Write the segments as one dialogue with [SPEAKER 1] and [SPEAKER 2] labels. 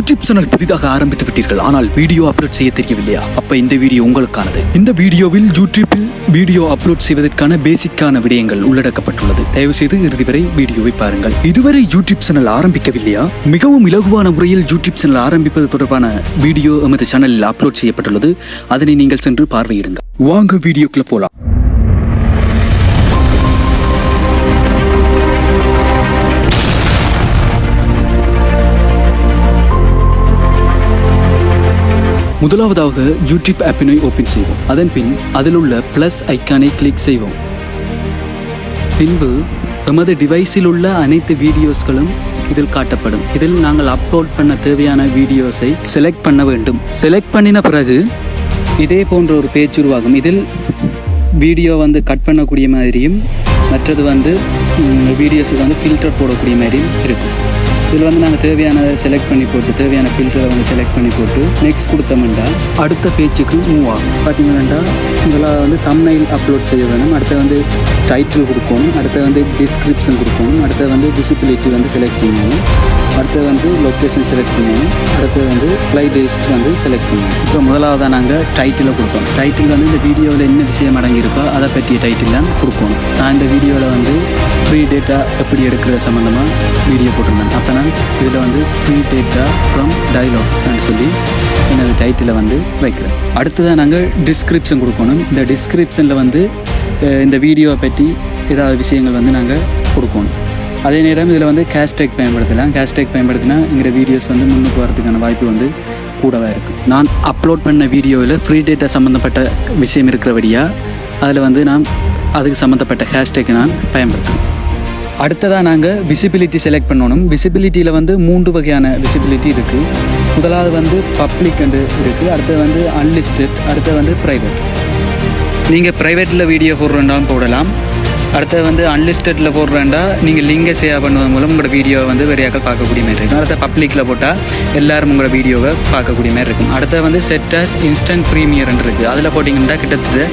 [SPEAKER 1] YouTube channel புதிதாக ஆரம்பித்து விட்டீர்கள். ஆனால் வீடியோ அப்லோட் செய்ய தெரியவில்லையா? அப்ப இந்த வீடியோ உங்களுக்கானது. இந்த வீடியோவில் யூடியூப்பில் வீடியோ அப்லோட் செய்வதற்கான பேசிக்கான விடயங்கள் உள்ளடக்கப்பட்டுள்ளது. தயவு செய்து இறுதி வரை வீடியோவை பாருங்கள். இதுவரை யூடியூப் சேனல் ஆரம்பிக்கவில்லையா? மிகவும் இலகுவான முறையில் யூடியூப் சேனல் ஆரம்பிப்பது தொடர்பான வீடியோ எமது சேனலில் அப்லோட் செய்யப்பட்டுள்ளது. அதனை நீங்கள் சென்று பார்வையிடுங்கள். வாங்க வீடியோக்குள்ள போலாம். முதலாவதாக யூடியூப் ஆப்பினை ஓபன் செய்வோம். அதன் பின் அதில் உள்ள பிளஸ் ஐக்கானை கிளிக் செய்வோம். பின்பு எமது டிவைஸில் உள்ள அனைத்து வீடியோஸ்களும் இதில் காட்டப்படும். இதில் நாங்கள் அப்லோட் பண்ண தேவையான வீடியோஸை செலக்ட் பண்ண வேண்டும். செலக்ட் பண்ணின பிறகு இதே போன்ற ஒரு பேஜ் உருவாகும். இதில் வீடியோ வந்து கட் பண்ணக்கூடிய மாதிரியும் மற்றது வந்து வீடியோஸுக்கு வந்து ஃபில்டர் போடக்கூடிய மாதிரியும் இருக்கும். இதில் வந்து நாங்கள் தேவையானதை செலக்ட் பண்ணி போட்டு தேவையான ஃபில்டரை வந்து செலக்ட் பண்ணி போட்டு நெக்ஸ்ட் கொடுத்தோம்னா அடுத்த பேஜுக்கு மூவ் ஆகும். பார்த்தீங்கன்னா இதெல்லாம் வந்து தம்னைல் அப்லோட் செய்ய வேணும் அடுத்து வந்து டைட்டில் கொடுக்கணும் அடுத்து வந்து டிஸ்கிரிப்ஷன் கொடுக்கணும் அடுத்து வந்து டிசிபிலிட்டி வந்து செலக்ட் பண்ணணும் அடுத்தது வந்து லொக்கேஷன் செலக்ட் பண்ணணும் அடுத்தது வந்து ப்ளை லிஸ்ட் வந்து செலக்ட் பண்ணணும் இப்போ முதலாவதாக நாங்கள் டைட்டிலை கொடுப்போம். டைட்டில் வந்து இந்த வீடியோவில் என்ன விஷயம் அடங்கியிருக்கோ அதை பற்றிய டைட்டில் தான் கொடுக்கணும் நான் இந்த வீடியோவில் வந்து ஃப்ரீ டேட்டா எப்படி எடுக்கிறது சம்மந்தமாக வீடியோ போட்டிருந்தேன். அப்போ நான் இதில் வந்து ஃப்ரீ டேட்டா ஃப்ரம் டைலாக் சொல்லி எனது டைட்டிலை வந்து வைக்கிறேன். அடுத்ததாக நாங்கள் டிஸ்கிரிப்ஷன் கொடுக்கணும். இந்த டிஸ்கிரிப்ஷனில் வந்து இந்த வீடியோவை பற்றி ஏதாவது விஷயங்கள் வந்து நாங்கள் கொடுக்கணும். அதே நேரம் இதில் வந்து கேஷ்டேக் பயன்படுத்தலாம். கேஷ்டேக் பயன்படுத்தினா எங்களோட வீடியோஸ் வந்து முன்னுக்கு வரதுக்கான வாய்ப்பு வந்து கூடவாக இருக்குது நான் அப்லோட் பண்ண வீடியோவில் ஃப்ரீ டேட்டா சம்மந்தப்பட்ட விஷயம் இருக்கிறபடியாக அதில் வந்து நான் அதுக்கு சம்மந்தப்பட்ட ஹேஷ்டேக்கை நான் பயன்படுத்துகிறேன் அடுத்ததாக நாங்கள் விசிபிலிட்டி செலக்ட் பண்ணணும். விசிபிலிட்டியில் வந்து மூன்று வகையான விசிபிலிட்டி இருக்குது முதலாவது வந்து பப்ளிக் வந்து இருக்குது அடுத்தது வந்து அன்லிஸ்டட் அடுத்தது வந்து ப்ரைவேட் நீங்கள் ப்ரைவேட்டில் வீடியோ போடுறேன்டாலும் போடலாம். அடுத்தது வந்து அன்லிஸ்டடில் போடுறேன்டா நீங்கள் லிங்கை ஷேர் பண்ணுவதன் மூலம் உங்களோட வீடியோவை வந்து வெறியாக பார்க்கக்கூடிய மாதிரி இருக்கும். அடுத்த பப்ளிக்கில் போட்டால் எல்லாரும் உங்களோட வீடியோவை பார்க்கக்கூடிய மாதிரி இருக்கும். அடுத்தது வந்து செட்டாஸ் இன்ஸ்டன்ட் ப்ரீமியர்னு இருக்குது அதில் போட்டிங்கன்னா கிட்டத்தட்ட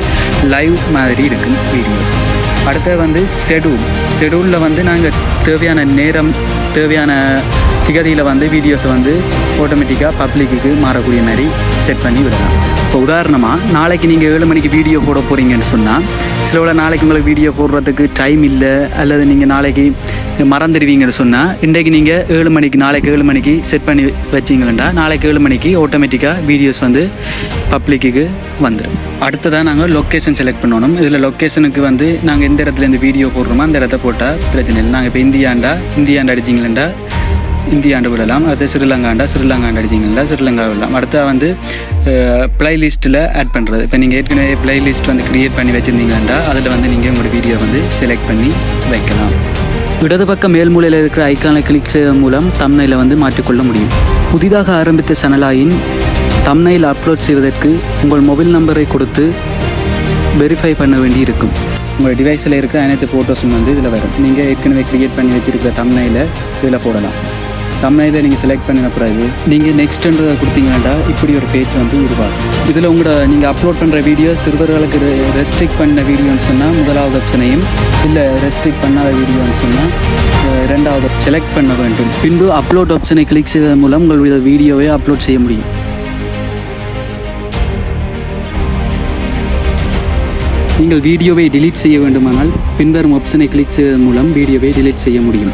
[SPEAKER 1] லைவ் மாதிரி இருக்கும் வீடியோஸ் அடுத்தது வந்து ஷெடியூல் ஷெடியூலில் வந்து நாங்கள் தேவையான நேரம் தேவையான திகதியில் வந்து வீடியோஸை வந்து ஆட்டோமேட்டிக்காக பப்ளிக்கு மாறக்கூடிய மாதிரி செட் பண்ணி விடலாம். இப்போ உதாரணமாக நாளைக்கு நீங்கள் ஏழு மணிக்கு வீடியோ போட போகிறீங்கன்னு சொன்னால் சில வேளை நாளைக்கு உங்களுக்கு வீடியோ போடுறதுக்கு டைம் இல்லை அல்லது நீங்கள் நாளைக்கு மறந்துடுவீங்கன்னு சொன்னால் இன்றைக்கு நீங்கள் ஏழு மணிக்கு நாளைக்கு ஏழு மணிக்கு செட் பண்ணி வச்சிங்களா நாளைக்கு ஏழு மணிக்கு ஆட்டோமேட்டிக்காக வீடியோஸ் வந்து பப்ளிக்கு வந்துடும் அடுத்ததாக நாங்கள் லொக்கேஷன் செலக்ட் பண்ணணும். இதில் லொக்கேஷனுக்கு வந்து நாங்கள் எந்த இடத்துல இந்த வீடியோ போடுறோமோ அந்த இடத்த போட்டால் பிரச்சனை இல்லை. நாங்கள் இப்போ இந்தியாண்டா இந்தியாண்டா அடிச்சிங்களா இந்தியாண்டு விடலாம் அடுத்து ஸ்ரீலங்காண்டா ஸ்ரீலங்காண்டு அடிச்சிங்கன்னா ஸ்ரீலங்கா விடலாம். அடுத்தா வந்து ப்ளேலிஸ்ட்டில் ஆட் பண்ணுறது இப்போ நீங்கள் ஏற்கனவே ப்ளேலிஸ்ட் வந்து க்ரியேட் பண்ணி வச்சுருந்தீங்கன்னா அதில் வந்து நீங்கள் உங்களோட வீடியோ வந்து செலக்ட் பண்ணி வைக்கலாம். இடது பக்கம் மேல்மூலையில் இருக்கிற ஐக்கானை கிளிக் செய்வதன் மூலம் தம்னையில் வந்து மாற்றிக்கொள்ள முடியும். புதிதாக ஆரம்பித்த சனலாயின் தம்னையில் அப்லோட் செய்வதற்கு உங்கள் மொபைல் நம்பரை கொடுத்து வெரிஃபை பண்ண வேண்டி இருக்கும் உங்கள் டிவைஸில் இருக்கிற அனைத்து ஃபோட்டோஸும் வந்து இதில் வரும். நீங்கள் ஏற்கனவே க்ரியேட் பண்ணி வச்சிருக்கிற தம்னையில் இதில் போடலாம். தம்னையில் நீங்கள் செலக்ட் பண்ணின பிறகு நீங்கள் நெக்ஸ்ட்ன்றதை கொடுத்தீங்கன்னா இப்படி ஒரு பேஜ் வந்து உருவாகும். இதில் உங்களோட நீங்கள் அப்லோட் பண்ணுற வீடியோ சிறுவர்களுக்கு ரெஸ்ட்ரிக்ட் பண்ண வீடியோன்னு சொன்னால் முதலாவது ஆப்ஷனையும் இல்லை ரெஸ்ட்ரிக்ட் பண்ணாத வீடியோன்னு சொன்னால் ரெண்டாவது செலக்ட் பண்ண வேண்டும். பின்பு அப்லோட் ஆப்ஷனை கிளிக் செய்வதன் மூலம் உங்களுடைய வீடியோவை அப்லோட் செய்ய முடியும். நீங்கள் வீடியோவை டிலீட் செய்ய வேண்டுமானால் பின்வரும் ஆப்ஷனை கிளிக் செய்வதன் மூலம் வீடியோவை டிலீட் செய்ய முடியும்.